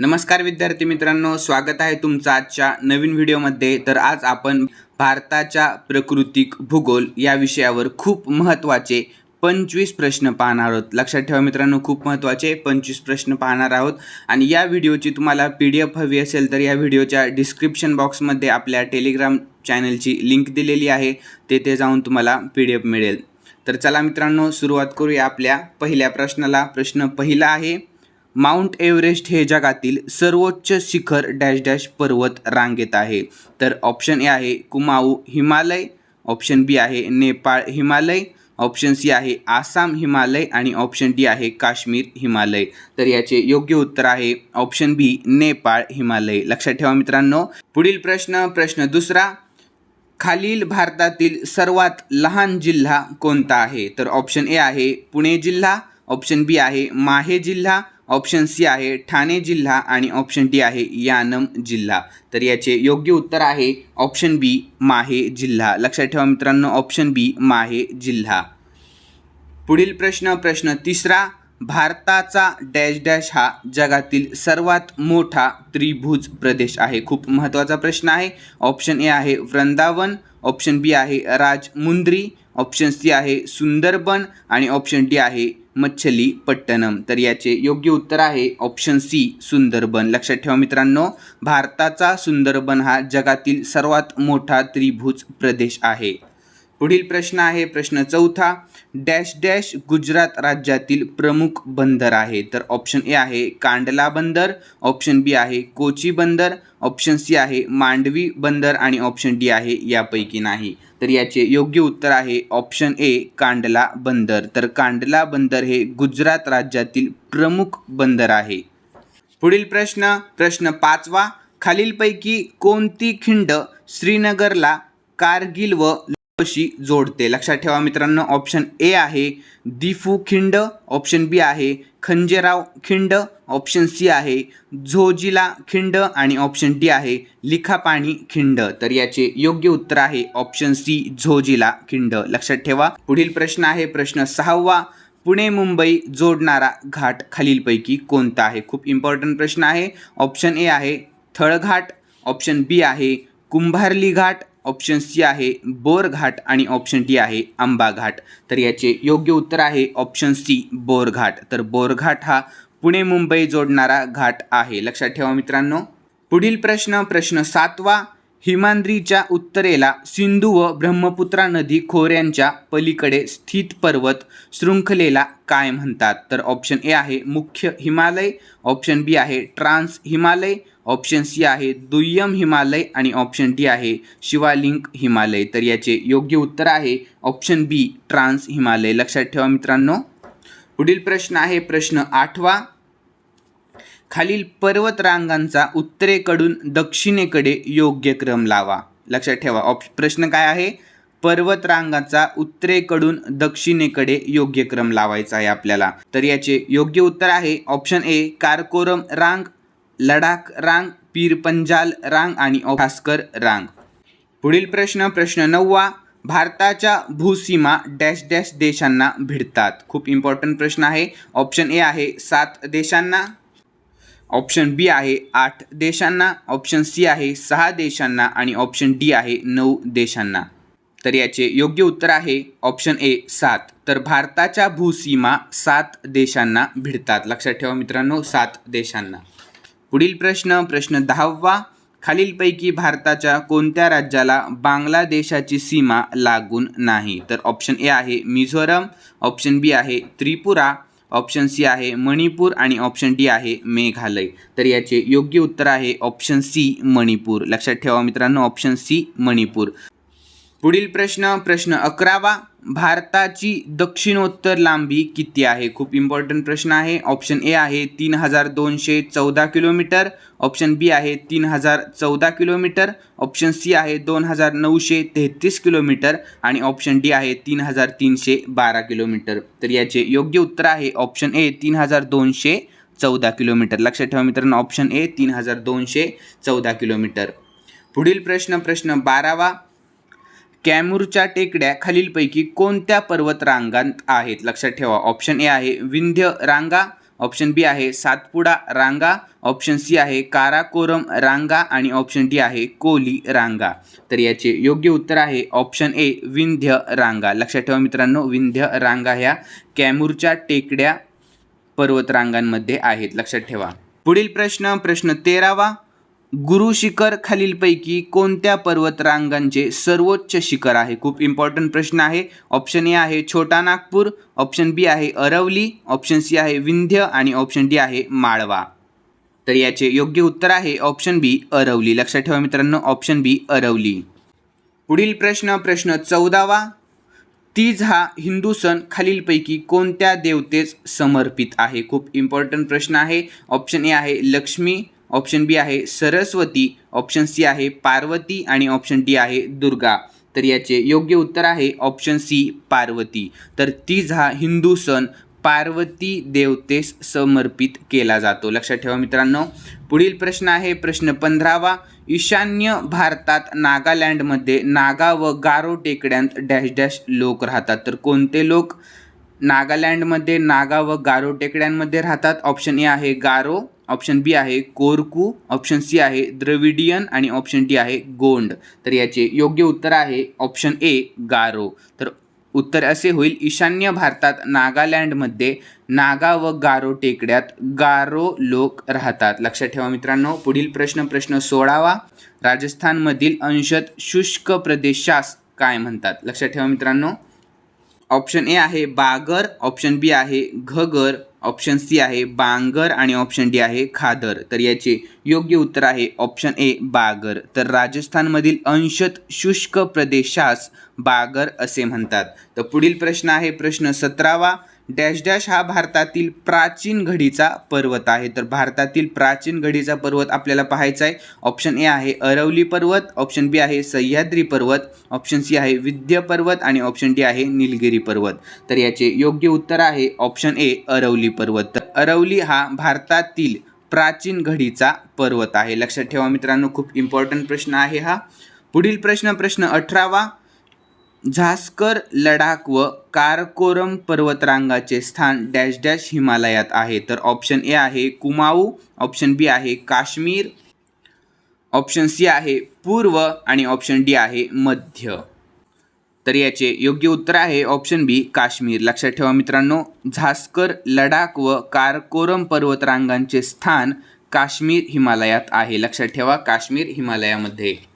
नमस्कार विद्यार्थी मित्रांनो स्वागत आहे तुमचं आजच्या नवीन व्हिडिओमध्ये. तर आज आपण भारताच्या प्राकृतिक भूगोल या विषयावर खूप महत्त्वाचे पंचवीस प्रश्न पाहणार आहोत. लक्षात ठेवा मित्रांनो खूप महत्त्वाचे पंचवीस प्रश्न पाहणार आहोत. आणि या व्हिडिओची तुम्हाला पी डी एफ हवी असेल तर या व्हिडिओच्या डिस्क्रिप्शन बॉक्समध्ये आपल्या टेलिग्राम चॅनलची लिंक दिलेली आहे. तेथे जाऊन तुम्हाला पी डी एफ मिळेल. तर चला मित्रांनो सुरुवात करूया आपल्या पहिल्या प्रश्नाला. प्रश्न पहिला आहे माउंट एव्हरेस्ट हे जगातील सर्वोच्च शिखर डॅश डॅश पर्वत रांगेत आहे. तर ऑप्शन ए आहे कुमाऊ हिमालय ऑप्शन बी आहे नेपाळ हिमालय ऑप्शन सी आहे आसाम हिमालय आणि ऑप्शन डी आहे काश्मीर हिमालय. तर याचे योग्य उत्तर आहे ऑप्शन बी नेपाळ हिमालय. लक्षात ठेवा मित्रांनो. पुढील प्रश्न प्रश्न दुसरा. खालील भारतातील सर्वात लहान जिल्हा कोणता आहे? तर ऑप्शन ए आहे पुणे जिल्हा ऑप्शन बी आहे माहे जिल्हा ऑप्शन सी आहे ठाणे जिल्हा आणि ऑप्शन डी आहे यानम जिल्हा. तर याचे योग्य उत्तर आहे ऑप्शन बी माहे जिल्हा. लक्षात ठेवा मित्रांनो ऑप्शन बी माहे जिल्हा. पुढील प्रश्न प्रश्न तिसरा भारताचा डॅश डॅश हा जगातील सर्वात मोठा त्रिभुज प्रदेश आहे. खूप महत्त्वाचा प्रश्न आहे. ऑप्शन ए आहे वृंदावन ऑप्शन बी आहे राजमुंद्री ऑप्शन सी आहे सुंदरबन आणि ऑप्शन डी आहे मच्छलीपट्टणम. तर याचे योग्य उत्तर आहे ऑप्शन सी सुंदरबन. लक्षात ठेवा मित्रांनो भारताचा सुंदरबन हा जगातील सर्वात मोठा त्रिभुज प्रदेश आहे. पुढील प्रश्न आहे प्रश्न चौथा. डॅश डॅश गुजरात राज्यातील प्रमुख बंदर आहे. तर ऑप्शन ए आहे कांडला बंदर ऑप्शन बी आहे कोची बंदर ऑप्शन सी आहे मांडवी बंदर आणि ऑप्शन डी आहे यापैकी नाही. तर याचे योग्य उत्तर आहे ऑप्शन ए कांडला बंदर. तर कांडला बंदर हे गुजरात राज्यातील प्रमुख बंदर आहे. पुढील प्रश्न प्रश्न पाचवा. खालीलपैकी कोणती खिंड श्रीनगरला कारगिल व शी जोडते? लक्षात ठेवा मित्रांनो ऑप्शन ए आहे दिफू खिंड ऑप्शन बी आहे खंजेराव खिंड ऑप्शन सी आहे झोजिला खिंड आणि ऑप्शन डी आहे लिखापाणी खिंड. तर याचे योग्य उत्तर आहे ऑप्शन सी झोजिला खिंड. लक्षात ठेवा. पुढील प्रश्न आहे प्रश्न सहावा. पुणे मुंबई जोडणारा घाट खालीलपैकी कोणता आहे? खूप इम्पॉर्टंट प्रश्न आहे. ऑप्शन ए आहे थळघाट ऑप्शन बी आहे कुंभारली घाट ऑप्शन सी आहे बोरघाट आणि ऑप्शन डी आहे आंबा घाट. तर याचे योग्य उत्तर आहे ऑप्शन सी बोरघाट तर बोरघाट हा पुणे मुंबई जोडणारा घाट आहे. लक्षात ठेवा मित्रांनो. पुढील प्रश्न प्रश्न सातवा. हिमांद्रीच्या उत्तरेला सिंधू व ब्रह्मपुत्रा नदी खोऱ्यांच्या पलीकडे स्थित पर्वत शृंखलेला काय म्हणतात? तर ऑप्शन ए आहे मुख्य हिमालय ऑप्शन बी आहे ट्रान्स हिमालय ऑप्शन सी आहे दुय्यम हिमालय आणि ऑप्शन डी आहे शिवालिंक हिमालय. तर याचे योग्य उत्तर आहे ऑप्शन बी ट्रान्स हिमालय. लक्षात ठेवा मित्रांनो. पुढील प्रश्न आहे प्रश्न आठवा. खालील पर्वतरांगांचा उत्तरेकडून दक्षिणेकडे योग्य क्रम लावा. लक्षात ठेवा ऑप प्रश्न काय आहे? पर्वतरांगाचा उत्तरेकडून दक्षिणेकडे योग्य क्रम लावायचा आहे आपल्याला. तर याचे योग्य उत्तर आहे ऑप्शन ए कारकोरम रांग लडाख रांग पीर पंजाल रांग आणि ओखास्कर रांग. पुढील प्रश्न प्रश्न नववा. भारताच्या भूसीमा डॅश डॅश देशांना भिडतात. खूप इम्पॉर्टंट प्रश्न आहे. ऑप्शन ए आहे सात देशांना. ऑप्शन बी आहे आठ देशांना. ऑप्शन सी आहे सहा देशांना. आणि ऑप्शन डी आहे नऊ देशांना. तर याचे योग्य उत्तर आहे ऑप्शन ए सात. तर भारताच्या भूसीमा सात देशांना भिडतात. लक्षात ठेवा मित्रांनो सात देशांना. पुढील प्रश्न प्रश्न दहावा. खालीलपैकी भारताच्या कोणत्या राज्याला बांगलादेशाची सीमा लागून नाही? तर ऑप्शन ए आहे मिझोरम ऑप्शन बी आहे त्रिपुरा ऑप्शन सी आहे मणिपूर आणि ऑप्शन डी आहे मेघालय. तर याचे योग्य उत्तर आहे ऑप्शन सी मणिपूर. लक्षात ठेवा मित्रांनो ऑप्शन सी मणिपूर. पुढील प्रश्न प्रश्न अकरावा. भारताची दक्षिणोत्तर लांबी किती आहे? खूप इम्पॉर्टंट प्रश्न आहे. ऑप्शन ए आहे तीन हजार दोनशे चौदा किलोमीटर. ऑप्शन बी आहे तीन हजार चौदा किलोमीटर. ऑप्शन सी आहे दोन हजार नऊशे तेहतीस किलोमीटर. आणि ऑप्शन डी आहे तीन हजार तीनशे बारा किलोमीटर. तर याचे योग्य उत्तर आहे ऑप्शन ए तीन हजार दोनशे चौदा किलोमीटर. लक्षात ठेवा मित्रांनो ऑप्शन ए तीन हजार दोनशे चौदा किलोमीटर. पुढील प्रश्न प्रश्न बारावा. कॅमूरच्या टेकड्या खालीलपैकी कोणत्या पर्वतरांगांत आहेत? लक्षात ठेवा ऑप्शन ए आहे विंध्य रांगा ऑप्शन बी आहे सातपुडा रांगा ऑप्शन सी आहे काराकोरम रांगा आणि ऑप्शन डी आहे कोली रांगा. तर याचे योग्य उत्तर आहे ऑप्शन ए विंध्य रांगा. लक्षात ठेवा मित्रांनो विंध्य रांगा ह्या कॅमूरच्या टेकड्या पर्वतरांगांमध्ये आहेत. लक्षात ठेवा. पुढील प्रश्न प्रश्न तेरावा. गुरु शिखर खालीलपैकी कोणत्या पर्वतरांगांचे सर्वोच्च शिखर आहे? खूप इम्पॉर्टंट प्रश्न आहे. ऑप्शन ए आहे छोटा नागपूर ऑप्शन बी आहे अरवली ऑप्शन सी आहे विंध्य आणि ऑप्शन डी आहे माळवा. तर याचे योग्य उत्तर आहे ऑप्शन बी अरवली. लक्षात ठेवा मित्रांनो ऑप्शन बी अरवली. पुढील प्रश्न प्रश्न चौदावा. तीज हा हिंदू सण खालीलपैकी कोणत्या देवतेस समर्पित आहे? खूप इम्पॉर्टंट प्रश्न आहे. ऑप्शन ए आहे लक्ष्मी ऑप्शन बी आहे सरस्वती ऑप्शन सी आहे पार्वती आणि ऑप्शन डी आहे दुर्गा. तर याचे योग्य उत्तर आहे ऑप्शन सी पार्वती. तर तीज हा हिंदू सण पार्वती देवतेस समर्पित केला जातो. लक्षात ठेवा मित्रांनो. पुढील प्रश्न आहे प्रश्न पंधरावा. ईशान्य भारतात नागालँडमध्ये नागा व गारो टेकड्यांत डॅश डॅश लोक राहतात. तर कोणते लोक नागालँडमध्ये नागा व गारो टेकड्यांमध्ये राहतात? ऑप्शन ए आहे गारो ऑप्शन बी आहे कोरकू ऑप्शन सी आहे द्रविडियन आणि ऑप्शन डी आहे गोंड. तर याचे योग्य उत्तर आहे ऑप्शन ए गारो. तर उत्तर असे होईल ईशान्य भारतात नागालँडमध्ये नागा व गारो टेकड्यात गारो लोक राहतात. लक्षात ठेवा मित्रांनो पुढील प्रश्न प्रश्न सोळावा राजस्थानमधील अंशत शुष्क प्रदेशास काय म्हणतात? लक्षात ठेवा मित्रांनो. ऑप्शन ए आहे बागर ऑप्शन बी आहे घगर ऑप्शन सी आहे बांगर आणि ऑप्शन डी आहे खादर. तर याचे योग्य उत्तर आहे ऑप्शन ए बागर. तर राजस्थानमधील अंशत शुष्क प्रदेशास बागर असे म्हणतात. तर पुढील प्रश्न आहे प्रश्न सतरावा. डॅश डॅश हा भारतातील प्राचीन घडीचा पर्वत आहे. तर भारतातील प्राचीन घडीचा पर्वत आपल्याला पाहायचा आहे. ऑप्शन ए आहे अरवली पर्वत ऑप्शन बी आहे सह्याद्री पर्वत ऑप्शन सी आहे विद्य पर्वत आणि ऑप्शन डी आहे निलगिरी पर्वत. तर याचे योग्य उत्तर आहे ऑप्शन ए अरवली पर्वत. तर अरवली हा भारतातील प्राचीन घडीचा पर्वत आहे. लक्षात ठेवा मित्रांनो खूप इम्पॉर्टंट प्रश्न आहे हा. पुढील प्रश्न प्रश्न अठरावा. झास्कर लडाख व कारकोरम पर्वतरांगाचे स्थान डॅश डॅश हिमालयात आहे. तर ऑप्शन ए आहे कुमाऊ ऑप्शन बी आहे काश्मीर ऑप्शन सी आहे पूर्व आणि ऑप्शन डी आहे मध्य. तर याचे योग्य उत्तर आहे ऑप्शन बी काश्मीर. लक्षात ठेवा मित्रांनो झास्कर लडाख व कारकोरम पर्वतरांगांचे स्थान काश्मीर हिमालयात आहे. लक्षात ठेवा काश्मीर हिमालयामध्ये.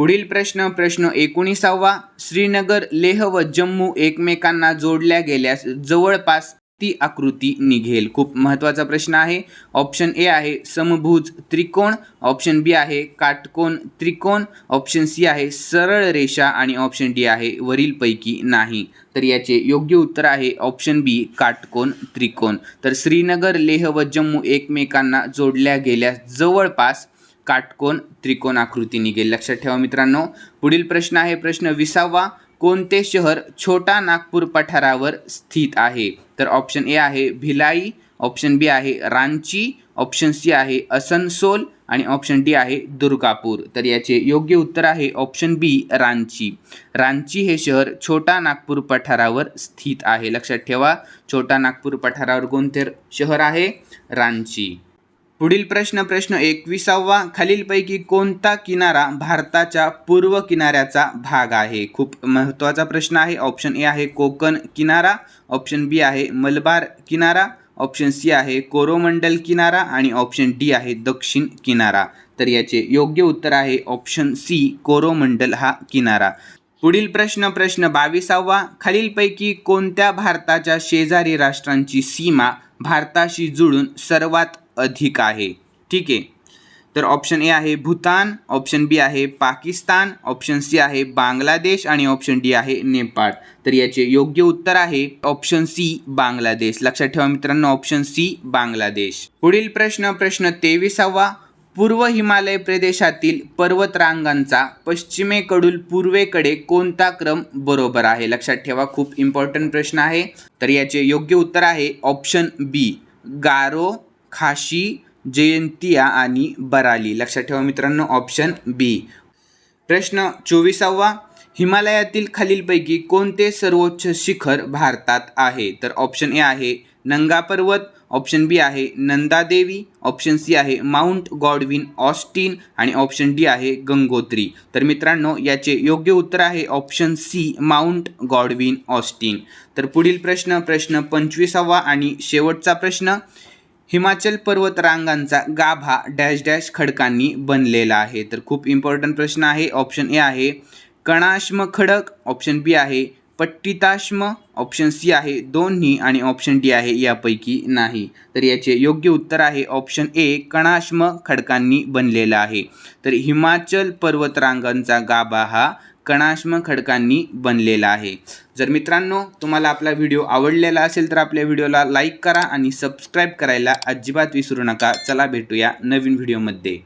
पुढील प्रश्न प्रश्न एकोणीसावा. श्रीनगर लेह व जम्मू एकमेकांना जोडल्या गेल्यास जवळपास ती आकृती निघेल. खूप महत्त्वाचा प्रश्न आहे. ऑप्शन ए आहे समभुज त्रिकोण ऑप्शन बी आहे काटकोन त्रिकोण ऑप्शन सी आहे सरळ रेषा आणि ऑप्शन डी आहे वरीलपैकी नाही. तर याचे योग्य उत्तर आहे ऑप्शन बी काटकोन त्रिकोण. तर श्रीनगर लेह व जम्मू एकमेकांना जोडल्या गेल्यास जवळपास काटकोन त्रिकोण आकृती निघेल. लक्षात ठेवा मित्रांनो पुढील प्रश्न आहे प्रश्न विसावा. कोणते शहर छोटा नागपूर पठारावर स्थित आहे? तर ऑप्शन ए आहे भिलाई ऑप्शन बी आहे रांची ऑप्शन सी आहे असनसोल आणि ऑप्शन डी आहे दुर्गापूर. तर याचे योग्य उत्तर आहे ऑप्शन बी रांची. रांची हे शहर छोटा नागपूर पठारावर स्थित आहे. लक्षात ठेवा छोटा नागपूर पठारावर कोणते शहर आहे? रांची. पुढील प्रश्न प्रश्न एकविसावा. खालीलपैकी कोणता किनारा भारताच्या पूर्व किनाऱ्याचा भाग आहे? खूप महत्त्वाचा प्रश्न आहे. ऑप्शन ए आहे कोकण किनारा. ऑप्शन बी आहे मलबार किनारा. ऑप्शन सी आहे कोरोमंडल किनारा. आणि ऑप्शन डी आहे दक्षिण किनारा. तर याचे योग्य उत्तर आहे ऑप्शन सी कोरोमंडल हा किनारा. पुढील प्रश्न प्रश्न बावीसावा. खालीलपैकी कोणत्या भारताच्या शेजारी राष्ट्रांची सीमा भारताशी जुळून सर्वात अधिक आहे. ठीक आहे? तर ऑप्शन ए आहे भूतान ऑप्शन बी आहे पाकिस्तान ऑप्शन सी आहे बांगलादेश आणि ऑप्शन डी आहे नेपाळ. तर याचे योग्य उत्तर आहे ऑप्शन सी बांगलादेश. लक्षात ठेवा मित्रांनो ऑप्शन सी बांगलादेश. पुढील प्रश्न प्रश्न तेविसावा. पूर्व हिमालय प्रदेशातील पर्वतरांगांचा पश्चिमेकडून पूर्वेकडे कोणता क्रम बरोबर आहे? लक्षात ठेवा खूप इम्पॉर्टंट प्रश्न आहे. तर याचे योग्य उत्तर आहे ऑप्शन बी गारो खाशी जयंतिया आणि बराली. लक्षात ठेवा मित्रांनो ऑप्शन बी प्रश्न चोवीसावा. हिमालयातील खालीलपैकी कोणते सर्वोच्च शिखर भारतात आहे? तर ऑप्शन ए आहे नंगा पर्वत ऑप्शन बी आहे नंदादेवी ऑप्शन सी आहे माउंट गॉडविन ऑस्टिन आणि ऑप्शन डी आहे गंगोत्री. तर मित्रांनो याचे योग्य उत्तर आहे option C mount Godwin Austen तर पुढील प्रश्न प्रश्न पंचवीसावा आणि शेवटचा प्रश्न. हिमाचल पर्वत रांगांचा गाभा डॅश डॅश खडकांनी बनलेला आहे. तर खूप इम्पॉर्टंट प्रश्न आहे. ऑप्शन ए आहे. कणाश्म खडक ऑप्शन बी आहे. पट्टिताश्म ऑप्शन सी आहे. दोन्ही आणि ऑप्शन डी आहे यापैकी नाही. तर याचे योग्य उत्तर आहे. ऑप्शन ए कणाश्म खडकांनी बनलेला आहे. तर हिमाचल पर्वतरांगांचा गाभा हा कणाश्म खडकांनी बनलेला आहे. जर मित्रांनो तुम्हाला आपला व्हिडिओ आवडलेला असेल तर आपल्या व्हिडिओला लाईक करा आणि सबस्क्राईब करायला अजिबात विसरू नका. चला भेटूया नवीन व्हिडिओमध्ये.